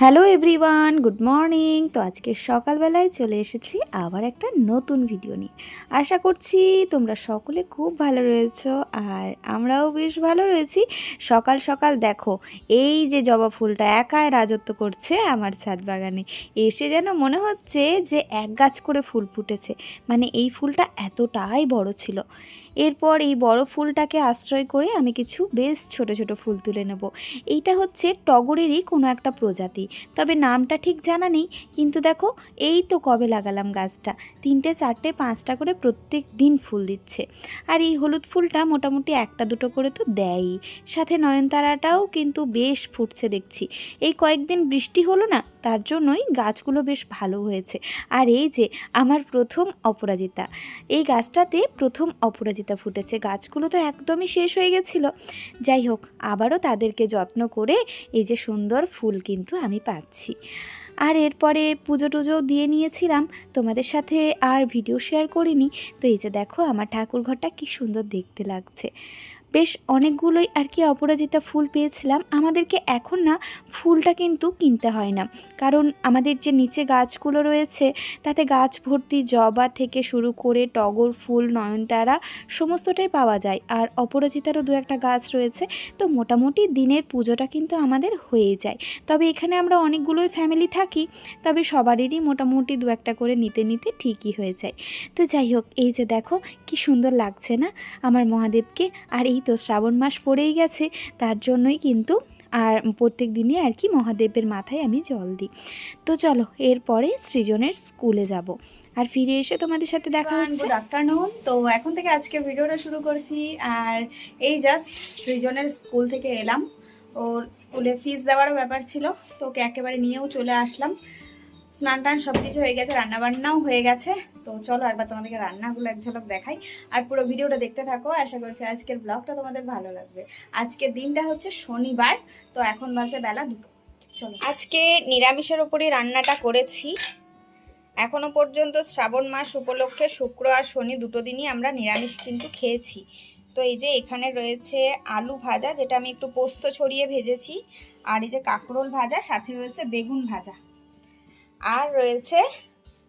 Hello everyone good morning তো আজকে সকালবেলায় চলে এসেছি আবার একটা নতুন ভিডিও নিয়ে। আশা করছি তোমরা সকলে খুব ভালো রয়েছো আর আমরাও বেশ ভালো রয়েছি। সকাল সকাল দেখো, এই যে জবা ফুলটা একাই রাজত্ব করছে আমার ছাদ বাগানে। এসে যেন মনে হচ্ছে যে এক গাছ করে ফুল ফুটেছে। মানে এই ফুলটা এতটাই বড় ছিল। এরপর এই বড় ফুলটাকে আশ্রয় করে আমি কিছু বেশ ছোট ছোট ফুল তুলে নেব। এইটা হচ্ছে টগরেরই কোনো একটা প্রজাতি। তবে নামটা ঠিক জানা নেই, কিন্তু দেখো, এই তো কবে লাগালাম গাছটা? তিনটে, চারটে, পাঁচটা করে প্রত্যেক দিন ফুল দিচ্ছে। আর এই হলুদ ফুলটা মোটামুটি একটা দুটো করে তো দেয়ই। সাথে নয়নতারাটাও কিন্তু বেশ ফুটছে দেখছি। এই কয়েকদিন বৃষ্টি হলো না? তার জন্যই গাছগুলো বেশ ভালো হয়েছে। আর এই যে, আমার প্রথম অপরাজিতা, এই গাছটাতে প্রথম অপরাজিতা ফুটেছে। গাছগুলো তো একদমই শেষ হয়ে গেছিল। যাই হোক, আবারও তাদেরকে যত্ন করে এই যে সুন্দর ফুল কিন্তু আমি পাচ্ছি। আর এরপরে পুজো টুজো দিয়ে নিয়েছিলাম। তোমাদের সাথে আর ভিডিও শেয়ার করিনি। তো এই যে দেখো, আমার ঠাকুর ঘরটা কি সুন্দর দেখতে লাগছে। বেশ অনেকগুলোই আর কি অপরাজিতা ফুল পেয়েছিলাম। আমাদেরকে এখন না ফুলটা কিন্তু কিনতে হয় না। কারণ আমাদের যে নিচে গাছগুলো রয়েছে, তাতে গাছ ভর্তি জবা থেকে শুরু করে টগর ফুল, নয়নতারা সমস্তটাই পাওয়া যায়। আর অপরাজিতারও দু একটা গাছ রয়েছে, তো মোটামুটি দিনের পুজোটা কিন্তু আমাদের হয়ে যায়। তবে এখানে আমরা অনেকগুলোই ফ্যামিলি থাকি, তবে সবারই মোটামুটি দু একটা করে নিতে নিতে ঠিকই হয়ে যায়। তো যাই হোক, এই যে দেখো, কি সুন্দর লাগছে না আমার মহাদেবকে। আর এই তো শ্রাবণ মাস পড়েই গেছে তার জন্যই কিন্তু আর প্রত্যেক দিনই আর কি মহাদেবের মাথায় আমি জল দিই। তো চলো এরপরে সৃজনের স্কুলে যাব। আর ফিরে এসে তোমাদের সাথে দেখা হচ্ছে। গুড আফটারনুন তো এখন থেকে আজকে ভিডিওটা শুরু করছি। আর এই জাস্ট সৃজনের স্কুল থেকে এলাম। ওর স্কুলে ফিস দেওয়ারও ব্যাপার ছিল তো ওকে একেবারে নিয়েও চলে আসলাম। স্নান টান সব কিছু হয়ে গেছে রান্না বান্নাও হয়ে গেছে। তো চলো একবার তোমাদেরকে রান্নাগুলো এক ঝলক দেখাই আর পুরো ভিডিওটা দেখতে থাকো। আশা করছি আজকের ব্লগটা তোমাদের ভালো লাগবে। আজকের দিনটা হচ্ছে শনিবার, তো এখন বাজে বেলা দুটো। চলো। আজকে নিরামিষের ওপরই রান্নাটা করেছি। এখনও পর্যন্ত শ্রাবণ মাস উপলক্ষে শুক্র আর শনি দুটো দিনই আমরা নিরামিষ কিন্তু খেয়েছি। তো এই যে এখানে রয়েছে আলু ভাজা, যেটা আমি একটু পোস্ত ছড়িয়ে ভেজেছি, আর এই যে কাঁকরোল ভাজা, সাথে রয়েছে বেগুন ভাজা। আর রয়েছে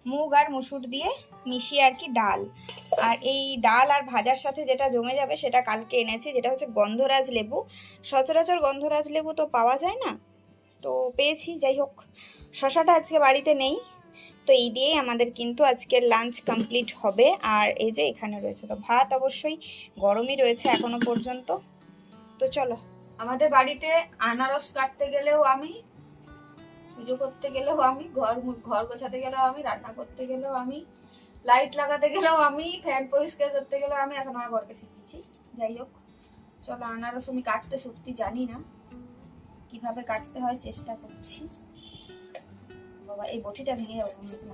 মুগ আর মুসুর দিয়ে মিশিয়ে আর কি ডাল। আর এই ডাল আর ভাজার সাথে যেটা জমে যাবে সেটা কালকে এনেছি, যেটা হচ্ছে গন্ধরাজ লেবু। সচরাচর গন্ধরাজ লেবু তো পাওয়া যায় না, তো পেয়েছি, যাই হোক। শশাটা আজকে বাড়িতে নেই, তো এই দিয়েই আমাদের কিন্তু আজকের লাঞ্চ কমপ্লিট হবে। আর এই যে এখানে রয়েছে তো ভাত অবশ্যই, গরমই রয়েছে এখনও পর্যন্ত। তো চলো। আমাদের বাড়িতে আনারস কাটতে গেলেও আমি পুজো করতে গেলেও আমি, ঘর ঘর গোছাতে গেলেও আমি, রান্না করতে গেলেও আমি লাইট লাগাতে গেলেও আমি ফ্যান পরিষ্কার করতে গেলেও আমি এখন আমার বরকে শিখিয়েছি। যাই হোক, চলো আনারস আমি কাটতে সত্যি জানি না। কীভাবে কাটতে হয় চেষ্টা করছি। বাবা, এই বটিটা ভেঙে যাব না।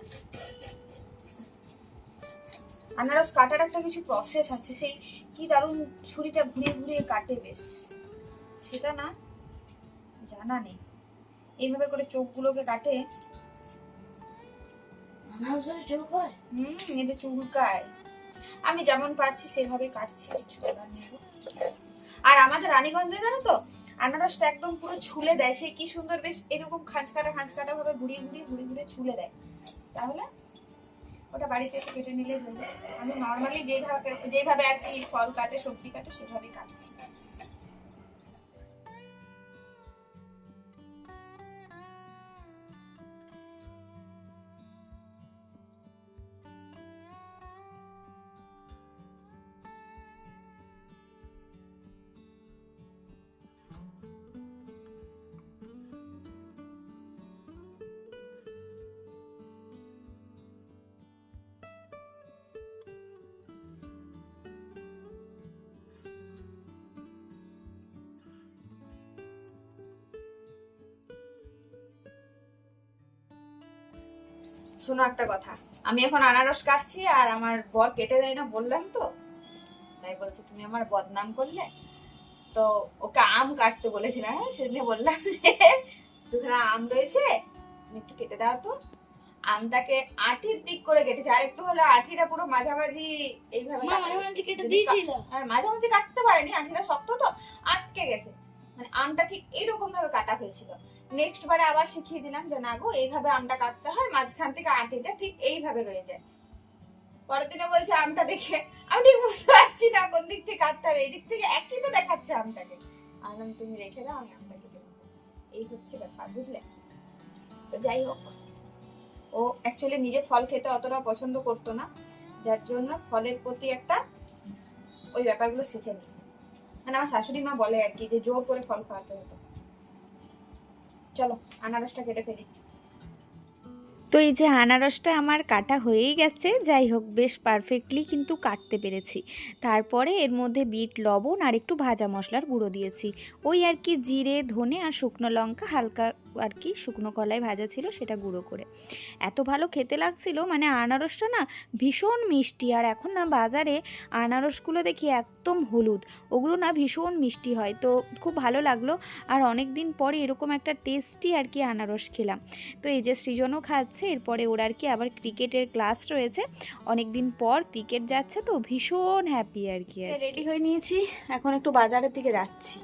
আনারস কাটার একটা কিছু প্রসেস আছে, সেই কি দারুণ ছুরিটা ঘুরিয়ে ঘুরিয়ে কাটে বেশ। সেটা না, জানা নেই। এইভাবে করে চোখগুলোকে কাটে। হুম এটা চুলকায়। আমি যেমন পারছি সেভাবে কাটছি। আর আমাদের রানীগঞ্জে জানো তো আনারসটা একদম পুরো ছুলে দেয়। সে কি সুন্দর বেশ এরকম খাঁজ কাটা খাঁজ কাটা ভাবে ঘুরিয়ে ঘুরিয়ে ঘুরিয়ে ঘুরিয়ে ছুলে দেয়। তাহলে ওটা বাড়িতে এসে কেটে নিলে হয়ে আমি নর্মালি যেভাবে যেভাবে আর কি ফল কাটে সবজি কাটে সেভাবে কাটছি। শোনো একটা কথা। আমি এখন আনারস কাটছি আর আমার বর কেটে দেয় না বললাম তো। তাই বলছে তুমি আমার বদনাম করলে? তো ওকে আম কাটতে বলেছিলাম হ্যাঁ সেদিনে বললাম যে দুখানা আম রয়েছে তুমি একটু কেটে দাও তো। আমটাকে আঠির দিক করে কেটেছে। আর একটু হলে আঠিটা পুরো মাঝামাঝি এইভাবে হ্যাঁ মাঝামাঝি কাটতে পারেনি আঠিটা শক্ত তো আটকে গেছে। মানে আমটা ঠিক এইরকম ভাবে কাটা হয়েছিল। নেক্সট বারে আবার শিখিয়ে দিলাম যে, না গো, এইভাবে আমটা কাটতে হয়, মাঝখান থেকে আটিটা ঠিক এইভাবে রয়ে যায়। পরের দিনে বলছে, আমটা দেখে, আমি ঠিক বুঝতে পারছি না কোন দিক থেকে কাটতে হবে, এই দিক থেকে একই তো দেখাচ্ছে আমটাকে। আনন্দ, তুমি রেখে দাও, আমি আমটা কেটে এই হচ্ছে ব্যাপার, বুঝলে? তো যাই হোক, ও অ্যাকচুয়ালি নিজে ফল খেতে অতটা পছন্দ করতো না, যার জন্য ফলের প্রতি একটা ওই ব্যাপারগুলো শিখে নি মানে আমার শাশুড়ি মা বলে আর কি, যে জোর করে ফল খাওয়াতে হতো। চলো, আনারসটা কেটে ফেলি। তো এই যে আনারসটা আমার কাটা হয়েই গেছে, যাই হোক, বেশ পারফেক্টলি কিন্তু কাটতে পেরেছি। তারপরে এর মধ্যে বিট, লবণ আর একটু ভাজা মশলার গুঁড়ো দিয়েছি। ওই আর কি জিরে, ধনে আর শুকনো লঙ্কা হালকা আর কি শুকনো কলাই ভাজা ছিল সেটা গুঁড়ো করে। এত ভালো খেতে লাগছিল মানে আনারসটা না ভীষণ মিষ্টি আর এখন না বাজারে আনারসগুলো দেখি একদম হলুদ ওগুলো না ভীষণ মিষ্টি হয় তো খুব ভালো লাগল। আর অনেক দিন পরে এরকম একটা টেস্টি আর কি আনারস খেলাম। তো এই যে সৃজনও খাচ্ছে এরপরে ওর আর কি আবার ক্রিকেটের ক্লাস রয়েছে অনেক দিন পর ক্রিকেট যাচ্ছে তো ভীষণ হ্যাপি আর কি। রেডি হয়ে নিয়েছি এখন একটু বাজারের দিকে যাচ্ছি।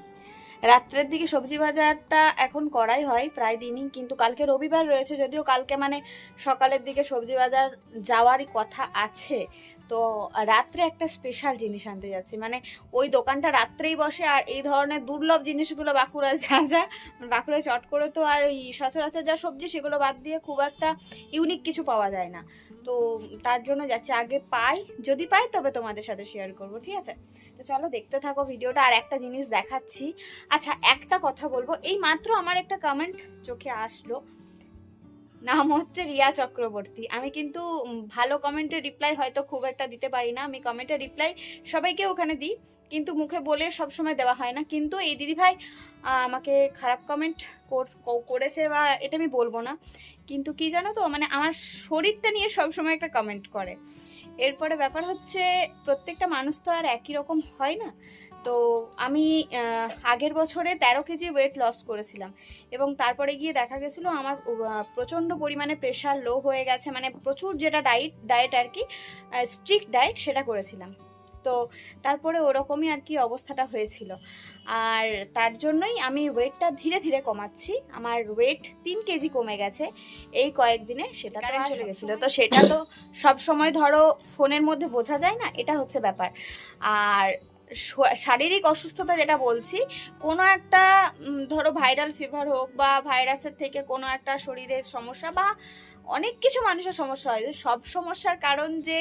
রাত্রের দিকে সবজি বাজারটা এখন করাই হয়, প্রায় দিনই। কিন্তু কালকে রবিবার রয়েছে, যদিও কালকে মানে সকালের দিকে সবজি বাজার যাওয়ারই কথা আছে। তো রাত্রে একটা স্পেশাল জিনিস আনতে যাচ্ছি। মানে ওই দোকানটা রাত্রেই বসে, আর এই ধরনের দুর্লভ জিনিসগুলো বাঁকুড়া যা যা, বাঁকুড়ায় চট করে তো আর ওই সচরাচর যা সবজি সেগুলো বাদ দিয়ে খুব একটা ইউনিক কিছু পাওয়া যায় না। তো তার জন্য যাচ্ছি। আগে পাই, যদি পাই তবে তোমাদের সাথে শেয়ার করব, ঠিক আছে? তো চলো দেখতে থাকো ভিডিওটা, আর একটা জিনিস দেখাচ্ছি। আচ্ছা একটা কথা বলব, এই মাত্র আমার একটা কমেন্ট চোখে আসলো। নাম হচ্ছে রিয়া চক্রবর্তী। আমি কিন্তু ভালো কমেন্টের রিপ্লাই হয়তো খুব একটা দিতে পারি না। আমি কমেন্টের রিপ্লাই সবাইকে ওখানে দিই, কিন্তু মুখে বলে সব সময় দেওয়া হয় না। কিন্তু এই দিদিভাই আমাকে খারাপ কমেন্ট করেছে বা এটা আমি বলব না। কিন্তু কি জানো তো মানে আমার শরীরটা নিয়ে সবসময় একটা কমেন্ট করে। এরপরে ব্যাপার হচ্ছে, প্রত্যেকটা মানুষ তো আর একই রকম হয় না। তো আমি আগের বছরে তেরো কেজি ওয়েট লস করেছিলাম এবং তারপরে গিয়ে দেখা গেছিল আমার প্রচণ্ড পরিমাণে প্রেশার লো হয়ে গেছে। মানে প্রচুর যেটা ডায়েট ডায়েট আর কি স্ট্রিক্ট ডায়েট সেটা করেছিলাম। তো তারপরে ওরকমই আর কি অবস্থাটা হয়েছিল। আর তার জন্যই আমি ওয়েটটা ধীরে ধীরে কমাচ্ছি। আমার ওয়েট তিন কেজি কমে গেছে। এই কয়েকদিনে সেটা তো আর চলে গেছিল। তো সেটা তো সব সময় ধরো ফোনের মধ্যে বোঝা যায় না এটা হচ্ছে ব্যাপার। আর শারীরিক অসুস্থতা যেটা বলছি কোনো একটা ধরো ভাইরাল ফিভার হোক বা ভাইরাসের থেকে কোনো একটা শরীরের সমস্যা বা অনেক কিছু মানুষের সমস্যা হয়। সব সমস্যার কারণ যে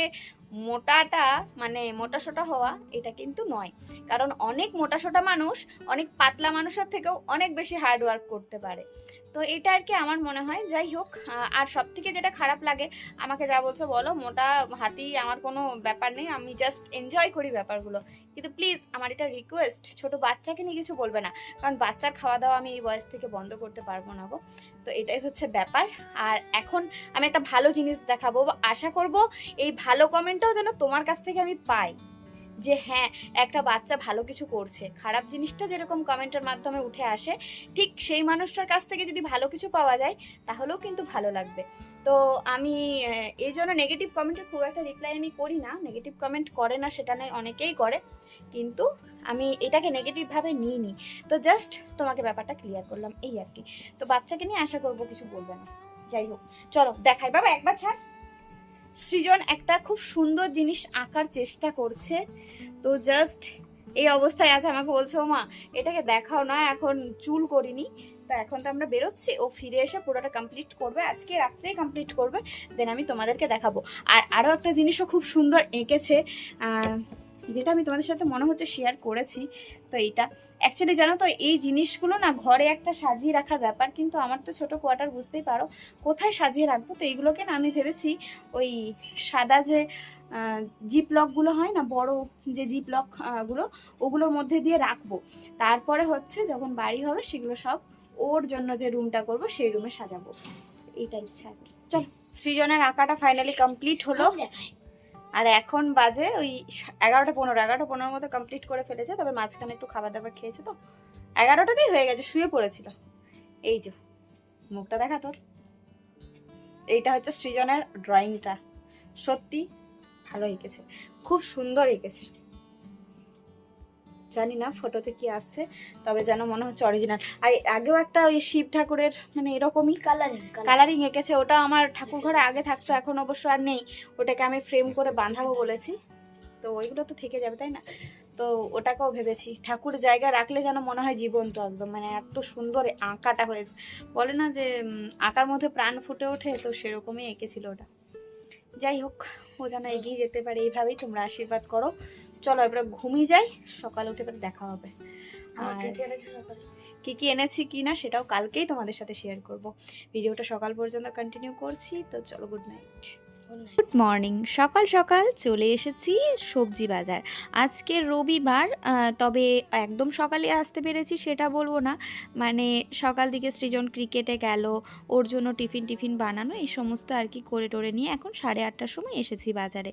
মোটাটা মানে মোটাসোটা হওয়া এটা কিন্তু নয়। কারণ অনেক মোটাসোটা মানুষ অনেক পাতলা মানুষের থেকেও অনেক বেশি হার্ড ওয়ার্ক করতে পারে। তো এটা আর কি আমার মনে হয়। যাই হোক আর সব থেকে যেটা খারাপ লাগে, আমাকে যা বলছো বলো, মোটা হাতি আমার কোনো ব্যাপার নেই, আমি জাস্ট এনজয় করি ব্যাপারগুলো। কিন্তু প্লিজ আমার এটা রিকোয়েস্ট ছোট বাচ্চাকে নিয়ে কিছু বলবে না। কারণ বাচ্চার খাওয়া দাওয়া আমি এই বয়স থেকে বন্ধ করতে পারব না গো। তো এটাই হচ্ছে ব্যাপার। আর এখন আমি একটা ভালো জিনিস দেখাবো, আশা করব এই ভালো কমেন্টটাও যেন তোমার কাছ থেকে আমি পাই। যে হ্যাঁ একটা বাচ্চা ভালো কিছু করছে। খারাপ জিনিসটা যেরকম কমেন্টের মাধ্যমে উঠে আসে, ঠিক সেই মানুষটার কাছ থেকে যদি ভালো কিছু পাওয়া যায়, তাহলেও কিন্তু ভালো লাগবে। তো আমি এই জন্য নেগেটিভ কমেন্টের খুব একটা রিপ্লাই আমি করি না। নেগেটিভ কমেন্ট করে না, সেটা নয়, অনেকেই করে। কিন্তু আমি এটাকে নেগেটিভভাবে নিই নি তো জাস্ট তোমাকে ব্যাপারটা ক্লিয়ার করলাম, এই আর কি। তো বাচ্চাকে নিয়ে আশা করব কিছু বলবে না। যাই হোক, চলো, দেখাই। বাবা, একবার ছাড়। সৃজন একটা খুব সুন্দর জিনিস আঁকার চেষ্টা করছে। তো জাস্ট এই অবস্থায় আছে, আমাকে বলছে ও মা এটাকে দেখাও না, এখন চুল করিনি। তা এখন তো আমরা বেরোচ্ছি, ও ফিরে এসে পুরোটা কমপ্লিট করবে, আজকে রাত্রেই কমপ্লিট করবে দেন আমি তোমাদেরকে দেখাবো। আর আরও একটা জিনিসও খুব সুন্দর এঁকেছে যেটা আমি তোমাদের সাথে মনে হচ্ছে শেয়ার করেছি, তো এইটা। অ্যাকচুয়ালি জানো তো, এই জিনিসগুলো না ঘরে একটা সাজিয়ে রাখার ব্যাপার, কিন্তু আমার তো ছোট কোয়ার্টার বুঝতেই পারো, কোথায় সাজিয়ে রাখব? তো এইগুলোকে না আমি ভেবেছি ওই সাদা যে জিপ লকগুলো হয় না, বড় যে জিপ লকগুলো, ওগুলোর মধ্যে দিয়ে রাখব। তারপরে হচ্ছে যখন বাড়ি হবে সেগুলো সব ওর জন্য যে রুমটা করব, সেই রুমে সাজাবো। এইটা ইচ্ছা আর কি। চলো, সৃজনের আঁকাটা ফাইনালি কমপ্লিট হলো। আর এখন বাজে ওই এগারোটা পনেরো, এগারোটা পনেরোর মতো কমপ্লিট করে ফেলেছে, তবে মাঝখানে একটু খাবার দাবার খেয়েছে তো। এগারোটাতেই হয়ে গেছে, শুয়ে পড়েছিল। এই যে, মুখটা দেখা তোর। এইটা হচ্ছে সৃজনের ড্রয়িংটা সত্যি ভালো এঁকেছে। খুব সুন্দর এঁকেছে। জানি না ফটোতে কি আসছে তবে যেন মনে হচ্ছে অরিজিনাল আর আগেও একটা ওই শিব ঠাকুরের মানে এরকমই কালারিং কালারিং এঁকেছে ওটা আমার ঠাকুর ঘরে আগে থাকতো এখন অবশ্য আর নেই। ওটাকে আমি ফ্রেম করে বাঁধাবো বলেছি। তো ওইগুলো তো থেকে যাবে তাই না? তো ওটাকেও ভেবেছি। ঠাকুর জায়গা রাখলে যেন মনে হয় জীবন্ত একদম মানে এত সুন্দর আঁকাটা হয়েছে। বলে না যে আঁকার মধ্যে প্রাণ ফুটে ওঠে তো সেরকমই এঁকেছিল ওটা। যাই হোক ও যেন এগিয়ে যেতে পারে এইভাবেই তোমরা আশীর্বাদ করো। চলো এবারে ঘুমিয়ে যাই সকালে উঠে এবার দেখা হবে। আর কি কি এনেছি কি না সেটাও কালকেই তোমাদের সাথে শেয়ার করব। ভিডিওটা সকাল পর্যন্ত কন্টিনিউ করছি তো চলো গুড নাইট গুড মর্নিং। সকাল সকাল চলে এসেছি সবজি বাজার। আজকে রবিবার তবে একদম সকালে আসতে পেরেছি সেটা বলব না। মানে সকাল দিকে সৃজন ক্রিকেটে গেল, ওর জন্য টিফিন টিফিন বানানো, এই সমস্ত আর কি করে টোরে নিয়ে এখন সাড়ে আটটার সময় এসেছি বাজারে।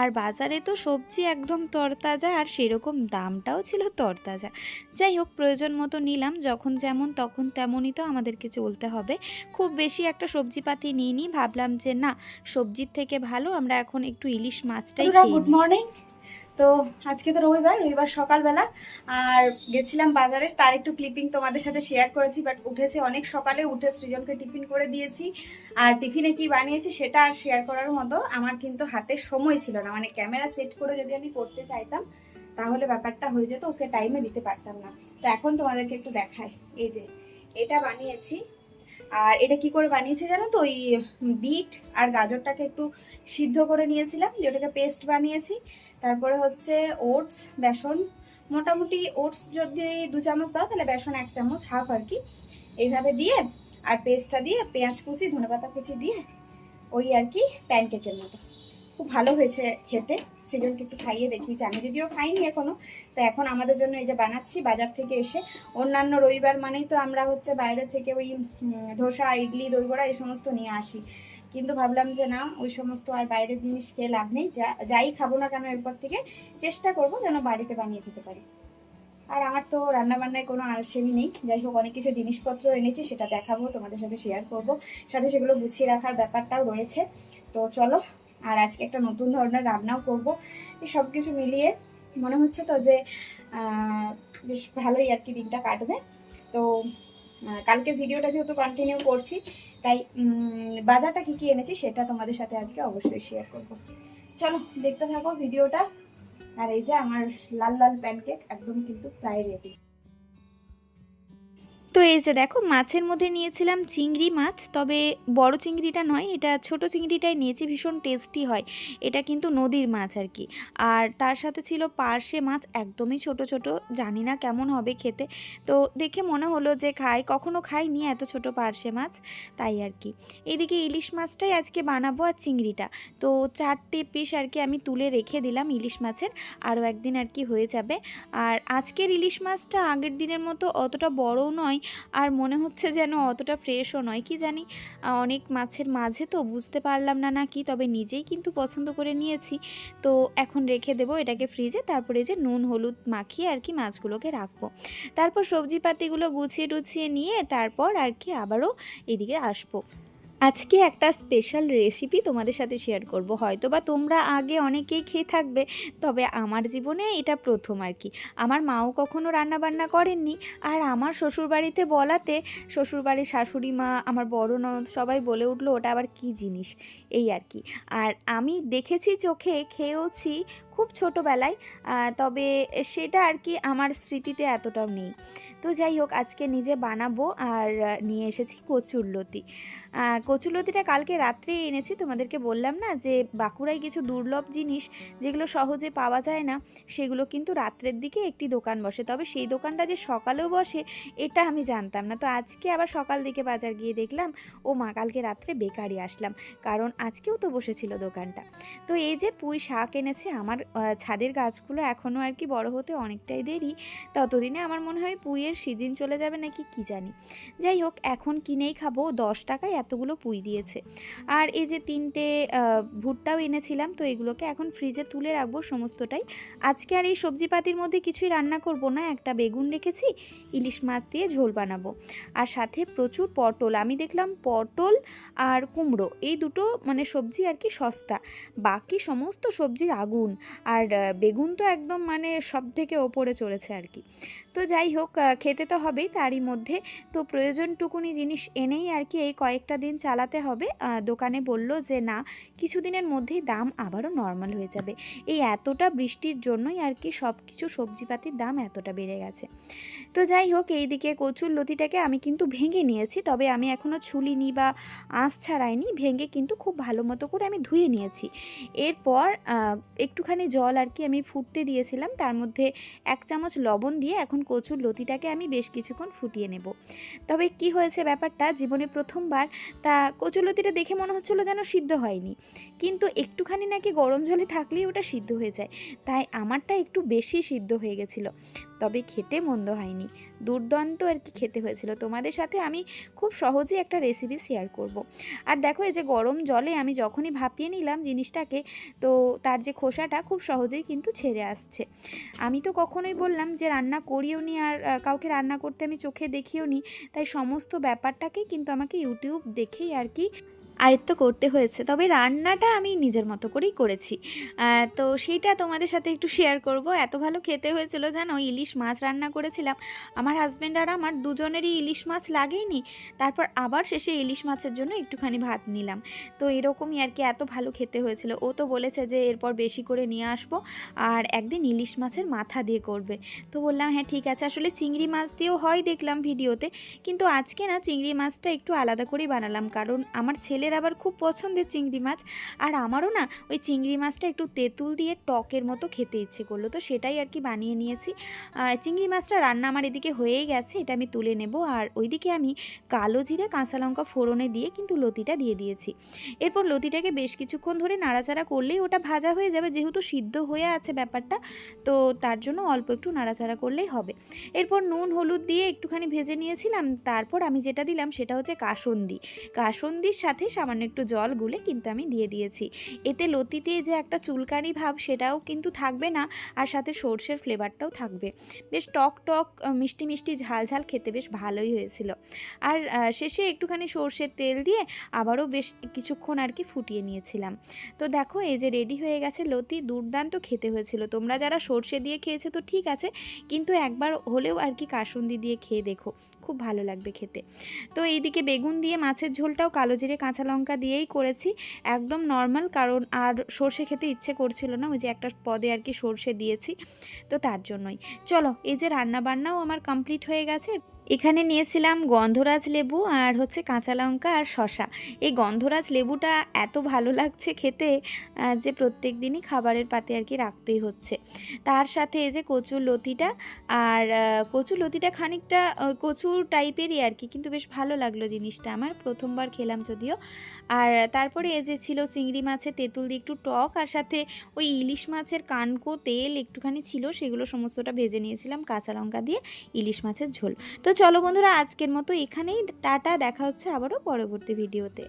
আর বাজারে তো সবজি একদম তরতাজা, আর সেরকম দামটাও ছিল তরতাজা। যাই হোক, প্রয়োজন মতো নিলাম, যখন যেমন তখন তেমনই তো আমাদেরকে চলতে হবে। খুব বেশি একটা সবজিপাতি নিইনি, ভাবলাম যে না, সবজির থেকে ভালো আমরা এখন একটু ইলিশ মাছটাই গুড মর্নিং তো আজকে তো রবিবার রবিবার সকালবেলা আর গেছিলাম বাজারে তার একটু ক্লিপিং তোমাদের সাথে শেয়ার করেছি বাট উঠেছে অনেক সকালে উঠে সৃজনকে টিফিন করে দিয়েছি। আর টিফিনে কি বানিয়েছি সেটা আর শেয়ার করার মতো আমার কিন্তু হাতে সময় ছিল না। মানে ক্যামেরা সেট করে যদি আমি করতে চাইতাম তাহলে ব্যাপারটা হয়ে যেত ওকে টাইমে দিতে পারতাম না। তো এখন তোমাদেরকে একটু দেখায় এই যে এটা বানিয়েছি। আর এটা কি করে বানিয়েছি জানো তো? ওই বিট আর গাজরটাকে একটু সিদ্ধ করে নিয়েছিলাম, দিয়ে ওটাকে পেস্ট বানিয়েছি। তারপরে হচ্ছে ওটস, বেসন, মোটামুটি ওটস যদি দু চামচ দাও, তাহলে বেসন এক চামচ, হাফ আর কি। এইভাবে দিয়ে আর পেস্টটা দিয়ে পেঁয়াজ কুচি, ধনেপাতা কুচি দিয়ে ওই আর কি প্যানকেকের মতো। খুব ভালো হয়েছে খেতে। সৃজনকে একটু খাইয়ে দেখিয়েছি। আমি যদিও খাইনি এখনও, তো এখন আমাদের জন্য এই যে বানাচ্ছি বাজার থেকে এসে। অন্যান্য রবিবার মানেই তো আমরা হচ্ছে বাইরে থেকে ওই ধোসা, ইডলি, দইবড়া এই সমস্ত নিয়ে আসি। কিন্তু ভাবলাম যে না, ওই সমস্ত আর বাইরের জিনিস খেয়ে লাভ নেই। যা, যাই খাব না কেন এরপর থেকে চেষ্টা করব যেন বাড়িতে বানিয়ে খেতে পারি। আর আমার তো রান্নাবান্নায় কোনো আলসেমি নেই। যাই হোক, অনেক কিছু জিনিসপত্র এনেছি, সেটা দেখাবো, তোমাদের সাথে শেয়ার করব। সাথে সেগুলো গুছিয়ে রাখার ব্যাপারটাও রয়েছে। তো চলো আর আজকে একটা নতুন ধরনের রান্নাও করব। এই সব কিছু মিলিয়ে মনে হচ্ছে তো যে বেশ ভালোই আর কি দিনটা কাটবে। তো কালকে ভিডিওটা যেহেতু কন্টিনিউ করছি, তাই বাজারটা কি কি এনেছি সেটা তোমাদের সাথে আজকে অবশ্যই শেয়ার করব। চলো, দেখতে থাকো ভিডিওটা। আর এই যে আমার লাল লাল প্যানকেক একদম কিন্তু প্রায় রেডি তো এই যে দেখো, মাছের মধ্যে নিয়েছিলাম চিংড়ি মাছ, তবে বড় চিংড়িটা নয়, এটা ছোট চিংড়িটাই নিয়েছি, ভীষণ টেস্টি হয়। এটা কিন্তু নদীর মাছ আর কি। আর তার সাথে ছিল পার্শে মাছ, একদমই ছোট ছোট, জানি না কেমন হবে খেতে। তো দেখে মনে হলো যে খাই, কখনো খাই খাইনি এত ছোট পার্শে মাছ, তাই আর কি। এদিকে ইলিশ মাছটাই আজকে বানাবো আর চিংড়িটা। তো চারটে পিস আর কি আমি তুলে রেখে দিলাম ইলিশ মাছের, আরও একদিন আর কি হয়ে যাবে। আর আজকের ইলিশ মাছটা আগের দিনের মতো অতটা বড়ও নয় আর মনে হচ্ছে যেন অতটা ফ্রেশও নয়। কি জানি অনেক মাছের মাঝে তো বুঝতে পারলাম না নাকি তবে নিজেই কিন্তু পছন্দ করে নিয়েছি। তো এখন রেখে দেবো এটাকে ফ্রিজে, তারপরে যে নুন, হলুদ মাখিয়ে আর কি মাছগুলোকে রাখব। তারপর সবজি পাতিগুলো গুছিয়ে টুছিয়ে নিয়ে তারপর আর কি আবারও এদিকে আসব। আজকে একটা স্পেশাল রেসিপি তোমাদের সাথে শেয়ার করব। হয়তো বা তোমরা আগে অনেকেই খেয়ে থাকবে, তবে আমার জীবনে এটা প্রথম আর কি। আমার মাও কখনো রান্না বান্না করেননি, আর আমার শ্বশুরবাড়িতে বলাতে শ্বশুরবাড়ির শাশুড়ি মা, আমার বড় ননদ সবাই বলে উঠল, ওটা আবার কি জিনিস? এই আর কি। আর আমি দেখেছি চোখে, খেয়েওছি খুব ছোটোবেলায় তবে সেটা আর কি আমার স্মৃতিতে এতটাও নেই। তো যাই হোক, আজকে নিজে বানাবো, আর নিয়ে এসেছি কচুরলতি আহ, কচুরলতিটা কালকে রাত্রে এনেছি তোমাদেরকে বললাম না যে বাঁকুড়ায় কিছু দুর্লভ জিনিস যেগুলো সহজে পাওয়া যায় না সেগুলো কিন্তু রাত্রের দিকে একটি দোকান বসে। তবে সেই দোকানটা যে সকালেও বসে এটা আমি জানতাম না। তো আজকে আবার সকাল দিকে বাজার গিয়ে দেখলাম ও মা কালকে রাত্রে বেকারি আসলাম কারণ আজকেও তো বসেছিল দোকানটা। তো এই যে পুঁই শাক এনেছে আমার ছাদের গাছগুলো এখনও আর কি বড় হতে অনেকটাই দেরি ততদিনে আমার মনে হয় পুঁইয়ের সিজন চলে যাবে নাকি কি জানি। যাই হোক এখন কিনেই খাব দশ টাকায় এতগুলো পুঁই দিয়েছে। আর এই যে তিনটে ভুট্টাও এনেছিলাম, তো এগুলোকে এখন ফ্রিজে তুলে রাখব সমস্তটাই। আজকে আর এই সবজিপাতির মধ্যে কিছুই রান্না করব না, একটা বেগুন রেখেছি, ইলিশ মাছ দিয়ে ঝোল বানাবো। আর সাথে প্রচুর পটল, আমি দেখলাম পটল আর কুমড়ো, এই দুটো মানে সবজি আর কি সস্তা। বাকি সমস্ত সবজির আগুন, আর বেগুন তো একদম মানে সব থেকে ওপরে চলেছে আর কি। তো যাই হোক খেতে তো হবেই তারই মধ্যে। তো প্রয়োজনটুকুনি জিনিস এনেই আর কি এই কয়েকটা দিন চালাতে হবে। দোকানে বলল যে, না, কিছুদিনের মধ্যেই দাম আবারও নর্মাল হয়ে যাবে। এই এতটা বৃষ্টির জন্যই আর কি সব কিছু সবজিপাতির দাম এতটা বেড়ে গেছে। তো যাই হোক, এইদিকে কচুর লতিটাকে আমি কিন্তু ভেঙে নিয়েছি, তবে আমি এখনও ছুলিনি বা আঁশ ছাড়াইনি, ভেঙে কিন্তু খুব ভালো মতো করে আমি ধুয়ে নিয়েছি। এরপর একটুখানি জল আর কি আমি ফুটতে দিয়েছিলাম, তার মধ্যে এক চামচ লবণ দিয়ে এখন কচুর লতিটাকে আমি বেশ কিছুক্ষণ ফুটিয়ে নেব। তবে কি হয়েছে ব্যাপারটা, জীবনে প্রথমবার তা কচুলতিটা দেখে মনে হচ্ছিল যেন সিদ্ধ হয়নি। কিন্তু একটুখানি নাকি গরম জলে থাকলেই ওটা সিদ্ধ হয়ে যায়। তাই আমারটা একটু বেশি সিদ্ধ হয়ে গেছিল। তবে খেতে মন্দ হয়নি। দুর্দান্ত আর কি খেতে হয়েছিল। তোমাদের সাথে আমি খুব সহজেই একটা রেসিপি শেয়ার করব। আর দেখো, এই যে গরম জলে আমি যখনই ভাপিয়ে নিলাম জিনিসটাকে, তো তার যে খোসাটা খুব সহজেই কিন্তু ছেড়ে আসছে। আমি তো কখনোই বললাম যে রান্না করিও নি আর কাউকে রান্না করতে আমি চোখে দেখিও নি। তাই সমস্ত ব্যাপারটাকেই কিন্তু আমাকে ইউটিউব দেখেই আর কি আয়ত্ত করতে হয়েছে। তবে রান্নাটা আমি নিজের মতো করেই করেছি। তো সেইটা তোমাদের সাথে একটু শেয়ার করব। এত ভালো খেতে হয়েছিল জানো, ইলিশ মাছ রান্না করেছিলাম। আমার হাজব্যান্ড আর আমার দুজনেরই ইলিশ মাছ লাগেইনি। তারপর আবার শেষে ইলিশ মাছের জন্য একটুখানি ভাত নিলাম। তো এরকমই আর কি এত ভালো খেতে হয়েছিল। ও তো বলেছে যে এরপর বেশি করে নিয়ে আসব আর একদিন ইলিশ মাছের মাথা দিয়ে করবে। তো বললাম হ্যাঁ ঠিক আছে। আসলে চিংড়ি মাছ দিয়েও হয় দেখলাম ভিডিওতে। কিন্তু আজকে না, চিংড়ি মাছটা একটু আলাদা করেই বানালাম। কারণ আমার ছেলের আবার খুব পছন্দের চিংড়ি মাছ। আর আমারও না ওই চিংড়ি মাছটা একটু তেঁতুল দিয়ে টকের মতো খেতে ইচ্ছে করল। তো সেটাই আর কি বানিয়ে নিয়েছি। চিংড়ি মাছটা রান্না আমার এদিকে হয়েই গেছে, এটা আমি তুলে নেব। আর ওইদিকে আমি কালো জিরে, কাঁচা লঙ্কা ফোড়নে দিয়ে কিন্তু লতিটা দিয়ে দিয়েছি। এরপর লতিটাকে বেশ কিছুক্ষণ ধরে নাড়াচাড়া করলেই ওটা ভাজা হয়ে যাবে, যেহেতু সিদ্ধ হয়ে আছে ব্যাপারটা। তো তার জন্য অল্প একটু নাড়াচাড়া করলেই হবে। এরপর নুন, হলুদ দিয়ে একটুখানি ভেজে নিয়েছিলাম। তারপর আমি যেটা দিলাম সেটা হচ্ছে কাসন্দি। কাসন্দির সাথে সামান্য একটু জল গুলে কিন্তু আমি দিয়ে দিয়েছি। এতে লতিতে যে একটা চুলকানি ভাব সেটাও কিন্তু থাকবে না, আর সাথে সর্ষের ফ্লেভারটাও থাকবে। বেশ টক টক মিষ্টি মিষ্টি ঝাল ঝাল খেতে বেশ ভালোই হয়েছিল। আর শেষে একটুখানি সর্ষের তেল দিয়ে আবারও বেশ কিছুক্ষণ আর কি ফুটিয়ে নিয়েছিলাম। তো দেখো, এই যে রেডি হয়ে গেছে লতি, দুর্দান্ত খেতে হয়েছিল। তোমরা যারা সর্ষে দিয়ে খেয়েছে তো ঠিক আছে, কিন্তু একবার হলেও আর কি কাসুন্দি দিয়ে খেয়ে দেখো। খুব ভালো লাগবে খেতে। তো এইদিকে বেগুন দিয়ে মাছের ঝোলটাও কালো জিরে কাঁচা লঙ্কা দিয়েই করেছি, একদম নর্মাল কারণ আর সর্ষে খেতে ইচ্ছে করছিল না, ওই যে একটা পদে আর কি সর্ষে দিয়েছি, তো তার জন্যই। চলো, এই যে রান্না বান্নাও আমার কমপ্লিট হয়ে গেছে। এখানে নিয়েছিলাম গন্ধরাজ লেবু আর হচ্ছে কাঁচা লঙ্কা আর শশা এই গন্ধরাজ লেবুটা এত ভালো লাগছে খেতে যে প্রত্যেক দিনই খাবারের পাতে আর কি রাখতেই হচ্ছে। তার সাথে এই যে কচুর লতিটা আর কচুর লতিটা খানিকটা কচুর টাইপেরই আর কি, কিন্তু বেশ ভালো লাগল জিনিসটা আমার। প্রথমবার খেলাম যদিও। আর তারপরে এই যে ছিল চিংড়ি মাছের তেঁতুল দিয়ে একটু টক আর সাথে ওই ইলিশ মাছের কানকো তেল একটুখানি ছিল, সেগুলো সমস্তটা ভেজে নিয়েছিলাম কাঁচা লঙ্কা দিয়ে ইলিশ মাছের ঝোল। তো চলো বন্ধুরা আজকের মতো এখানেই টাটা দেখা হচ্ছে আবারও পরবর্তী ভিডিওতে